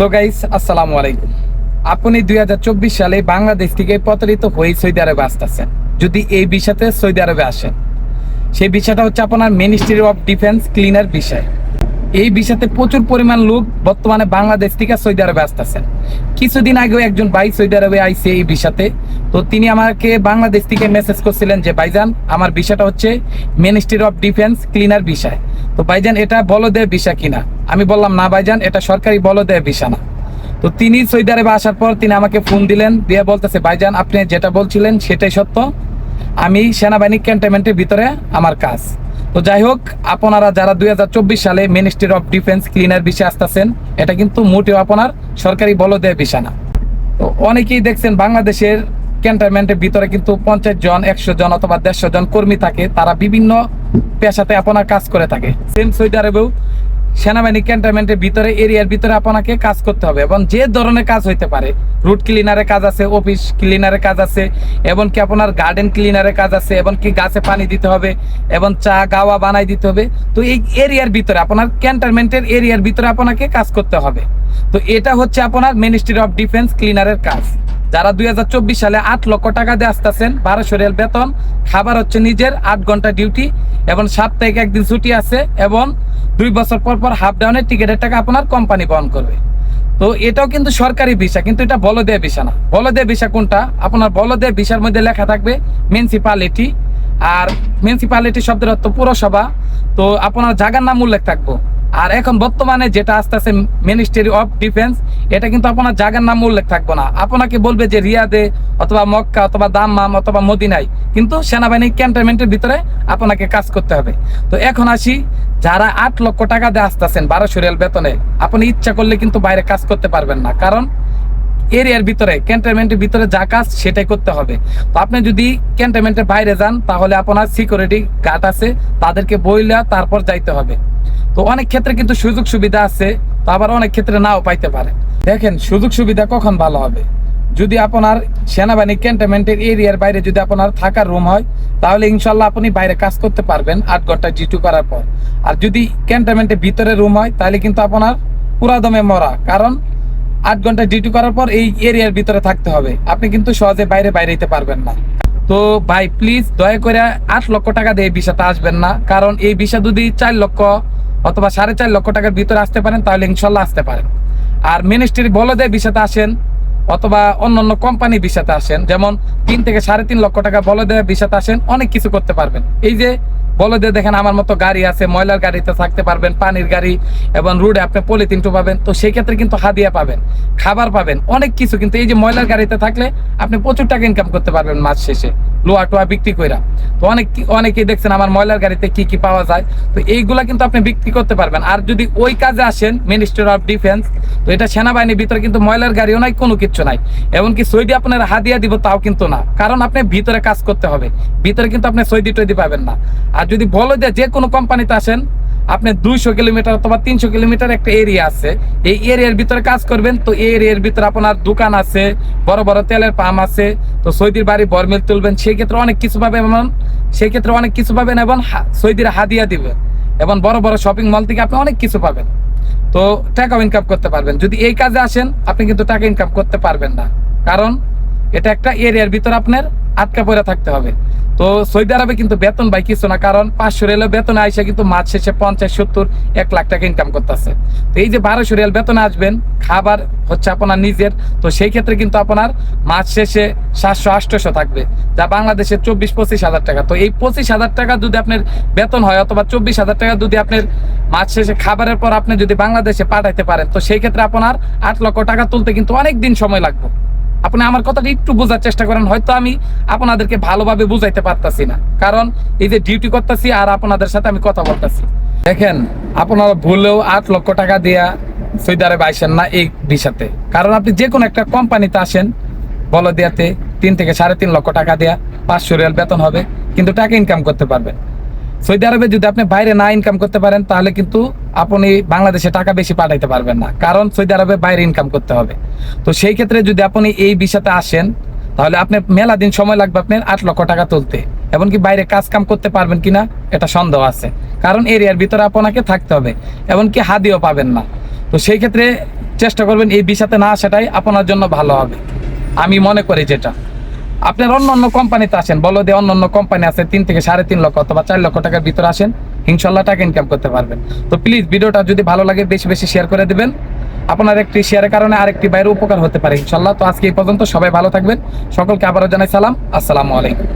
So guys আসসালামু আলাইকুম। আপনি দুই হাজার চব্বিশ সালে বাংলাদেশ থেকে প্রতারিত হয়ে সৌদি আরবে আসতেছেন। যদি এই বিষয়তে সৌদি আরবে আসেন, সেই বিষয়টা হচ্ছে আপনার মিনিস্ট্রি অফ ডিফেন্স ক্লিনার বিষয় এই বিষয়তে প্রচুর পরিমাণ লোক বর্তমানে বাংলাদেশ থেকে সৌদি আরবে আসতেছেন। কিছুদিন আগেও একজন ভাই সৌদি আরবে আইছে এই বিষয়তে তো তিনি আমাকে বাংলাদেশ থেকে মেসেজ করছিলেন যে, ভাইজান, আমার বিষয়টা হচ্ছে মিনিস্ট্রি অফ ডিফেন্স ক্লিনার বিষয় তো ভাইজান, এটা বলদের বিষয় কিনা? আমি বললাম, না ভাইজান, এটা সরকারি বলদের বিষয় না তো তিনি সৌদি আরবে আসার পর তিনি আমাকে ফোন দিলেন, দিয়ে বলতেছে, ভাইজান, আপনি যেটা বলছিলেন সেটাই সত্য। আমি সেনাবাহিনী ক্যান্টনমেন্টের ভিতরে আমার কাজ। তো যাই হোক, আপনারা যারা দুই সালে মিনিস্ট্রি অফ ডিফেন্স ক্লিনার বিষয়ে আসতেছেন, এটা কিন্তু মোটেও আপনার সরকারি বলদের বিষয় না তো অনেকেই দেখছেন বাংলাদেশের ক্যান্টনমেন্টের ভিতরে কিন্তু পঞ্চাশ জন, একশো জন অথবা দেড়শো জন কর্মী থাকে, তারা বিভিন্ন পেশাতে আপনার কাজ করে থাকে। সেম সৌদি আরবেও সেনাবাহিনী ক্যান্টনমেন্টের ভিতরে, এরিয়ার ভিতরে আপনাকে কাজ করতে হবে এবং যে ধরনের কাজ হইতে পারে, রুট ক্লিনারের কাজ আছে, অফিস ক্লিনারের কাজ আছে, এবং কি আপনার গার্ডেন ক্লিনারের কাজ আছে, এবং কি গাছে পানি দিতে হবে, এবং চা গাওয়া বানাই দিতে হবে, তো এই এরিয়ার ভিতরে, আপনার ক্যান্টনমেন্টের এরিয়ার ভিতরে আপনাকে কাজ করতে হবে। তো এটা হচ্ছে আপনার মিনিস্ট্রি অফ ডিফেন্স ক্লিনারের কাজ। যারা দুই হাজার চব্বিশ সালে আট লক্ষ টাকা দিয়ে আসতেছেন, বারোশো রিয়াল বেতন, খাবার হচ্ছে নিজের, আট ঘণ্টা ডিউটি এবং সাপ্তাহিক একদিন ছুটি আছে, এবং দুই বছর পর পর হাফ ডাউনের টিকিটের টাকা আপনার কোম্পানি বহন করবে। তো এটাও কিন্তু সরকারি ভিসা, কিন্তু এটা বলদেয় ভিসা না। বলদেয় ভিসা কোনটা? আপনার বলদেয় ভিসার মধ্যে লেখা থাকবে মিউনিসিপালিটি আর মিউনিসিপালিটি শব্দের অর্থ পুরসভা। তো আপনার জায়গার নাম উল্লেখ থাকব। আর এখন বর্তমানে যেটা আসতেছে মিনিস্ট্রি অফ ডিফেন্স এটা কিন্তু আপনার জায়গার নাম উল্লেখ থাকব না। আপনাকে বলবে যে রিয়াদে অথবা মক্কা অথবা দাম্মাম অথবা মদিনায়, কিন্তু সেনাবাহিনী ক্যান্টনমেন্টের ভিতরে আপনাকে কাজ করতে হবে। তো এখন আসি, যারা আট লক্ষ টাকা দিয়ে আসতেছেন বারোশো রিয়াল বেতনে, আপনি ইচ্ছা করলে কিন্তু বাইরে কাজ করতে পারবেন না। কারণ এরিয়ার ভিতরে ক্যান্টনমেন্টের ভিতরে যা কাজ, সেটাই করতে হবে। তো আপনি যদি ক্যান্টনমেন্টের বাইরে যান, তাহলে আপনার সিকিউরিটি গার্ড আছে, তাদেরকে বইলা তারপর যাইতে হবে। তো অনেক ক্ষেত্রে কিন্তু সুযোগ সুবিধা আছে, তো আবার অনেক ক্ষেত্রে নাও পাইতে পারে। দেখেন, সুযোগ সুবিধা কখন ভালো হবে? যদি আপনার সেনাবাহিনী ক্যান্টনমেন্টের এরিয়ার বাইরে যদি আপনার থাকার রুম হয়, তাহলে ইনশাল্লাহ আপনি বাইরে কাজ করতে পারবেন আট ঘণ্টা ডিউটি করার পর। আর যদি ক্যান্টনমেন্টের ভিতরে রুম হয়, তাহলে কিন্তু আপনার পুরা দমে মরা। কারণ আট ঘণ্টা ডিউটি করার পর এই এরিয়ার ভিতরে থাকতে হবে। আপনি কিন্তু সহজে বাইরে বাইরে যেতে পারবেন না। তো ভাই প্লিজ দয়া করে আট লক্ষ টাকা দিয়ে এই ভিসাটা আসবেন না। কারণ এই ভিসা যদি চার লক্ষ অথবা সাড়ে চার লক্ষ টাকার ভিতরে আসতে পারেন, তাহলে ইনশাল্লাহ আসতে পারেন। আর মিনিস্ট্রি বলে দেয় ভিসাতে আসেন, অথবা অন্য অন্য কোম্পানি ভিসাতে আসেন। যেমন তিন থেকে সাড়ে তিন লক্ষ টাকা বলে দেয় ভিসাতে আসেন, অনেক কিছু করতে পারবেন। এই যে বলে দিয়ে দেখেন আমার মতো গাড়ি আছে, ময়লার গাড়িতে থাকতে পারবেন, পানির গাড়ি এবং রোডে আপনি পলিথিন পাবেন তো সেই ক্ষেত্রে কিন্তু হাদিয়া পাবেন, খাবার পাবেন, অনেক কিছু। কিন্তু এই যে ময়লার গাড়িতে থাকলে আপনি প্রচুর টাকা ইনকাম করতে পারবেন মাস শেষে। লোয়া টোয়া বিক্রি কইরা। তো অনেক অনেকেই দেখছেন আমার ময়লার গাড়িতে কি কি পাওয়া যায়। তো এইগুলা কিন্তু আপনি বিক্রি করতে পারবেন। আর যদি ওই কাজে আসেন মিনিস্টার অফ ডিফেন্স তো এটা সেনাবাহিনীর ভিতরে কিন্তু ময়লার গাড়িও নাই, কোনো কিছু নাই। এমনকি সৈদি আপনার হাদিয়া দিব তাও কিন্তু না। কারণ আপনি ভিতরে কাজ করতে হবে। ভিতরে কিন্তু আপনি সৈদি টৈদি পাবেন না। আর যদি বলো যে যে কোনো কোম্পানিতে আসেন আপনি দুইশো কিলোমিটার অথবা তিনশো কিলোমিটার একটা এরিয়া আছে। এই এরিয়ার ভিতরে কাজ করবেন, তো এই এরিয়ার ভিতরে আপনার দোকান আছে, বড় বড় তেলের পাম্প আছে, তো সৌদির বাড়ি বরমিল তুলবেন। সেই ক্ষেত্রে অনেক কিছু পাবেন এবং সেই ক্ষেত্রে অনেক কিছু পাবেন এবং সৌদির হাদিয়া দিবেন এবং বড় বড় শপিং মল থেকে আপনি অনেক কিছু পাবেন। তো টাকা ইনকাম করতে পারবেন। যদি এই কাজে আসেন, আপনি কিন্তু টাকা ইনকাম করতে পারবেন না। কারণ এটা একটা এরিয়ার ভিতরে আপনার আটকা পড়ে থাকতে হবে। তো সৌদি আরবে কিন্তু বেতন ভাই কিছু না, কারণ পাঁচশো রিয়াল বেতন আইসে কিন্তু মাস শেষে পঞ্চাশ, সত্তর, এক লাখ টাকা ইনকাম করতেছে। তো এই যে বারোশো রিয়াল বেতন আসবেন, খাবার হচ্ছে আপনার নিজের, তো সেই ক্ষেত্রে কিন্তু আপনার মাস শেষে সাতশো আটশোশো থাকবে, যা বাংলাদেশে চব্বিশ, পঁচিশ হাজার টাকা। তো এই পঁচিশ হাজার টাকা যদি আপনার বেতন হয়, অথবা চব্বিশ হাজার টাকা যদি আপনার মাস শেষে খাবারের পর আপনি যদি বাংলাদেশে পাঠাইতে পারেন, তো সেই ক্ষেত্রে আপনার আট লক্ষ টাকা তুলতে কিন্তু অনেক দিন সময় লাগবে। আপনি আমার কথাটা একটু বোঝার চেষ্টা করেন, হয়তো আমি আপনাদেরকে ভালোভাবে বুঝাইতে পারতাছি না। কারণ এই যে ডিউটি করতেছি আর আপনাদের সাথে আমি কথা বলতেছি। দেখেন, আপনারা ভুলেও আট লক্ষ টাকা দিয়া সৌদি আরবে আইসেন না এই ভিসাতে। কারণ আপনি যে কোনো একটা কোম্পানিতে আসেন বলো দিয়াতে তিন থেকে সাড়ে তিন লক্ষ টাকা দেয়া পাঁচশো রিয়াল বেতন হবে, কিন্তু টাকা ইনকাম করতে পারবেন। সৌদি আরবে যদি আপনি বাইরে না ইনকাম করতে পারেন, তাহলে কিন্তু আপনি বাংলাদেশে টাকা বেশি পাঠাইতে পারবেন না। কারণ সৌদি আরবে বাইরে ইনকাম করতে হবে। তো সেই ক্ষেত্রে যদি আপনি এই বিষয়তে আসেন, তাহলে আপনি মেলা দিন সময় লাগবে আপনার আট লক্ষ টাকা তুলতে। এমনকি বাইরে কাজ কাম করতে পারবেন কিনা, এটা সন্দেহ আছে। কারণ এরিয়ার ভিতরে আপনাকে থাকতে হবে, এমনকি হাদিও পাবেন না। তো সেই ক্ষেত্রে চেষ্টা করবেন এই বিষাতে না আসাটাই আপনার জন্য ভালো হবে। আমি মনে করি যেটা। আপনার অন্য অন্য কোম্পানিতে আসেন বলো দিয়ে অন্য অন্য কোম্পানি আছে, তিন থেকে সাড়ে তিন লক্ষ অথবা চার লক্ষ টাকার ভিতরে আসেন, ইনশাল্লাহ টাকা ইনকাম করতে পারবেন। তো প্লিজ ভিডিওটা যদি ভালো লাগে, বেশি বেশি শেয়ার করে দেবেন। আপনার একটি শেয়ারের কারণে আরেকটি বাইরে উপকার হতে পারে, ইনশাল্লাহ। তো আজকে এই পর্যন্ত সবাই ভালো থাকবেন। সকলকে আবারও জানাই সালাম। আসসালামু আলাইকুম।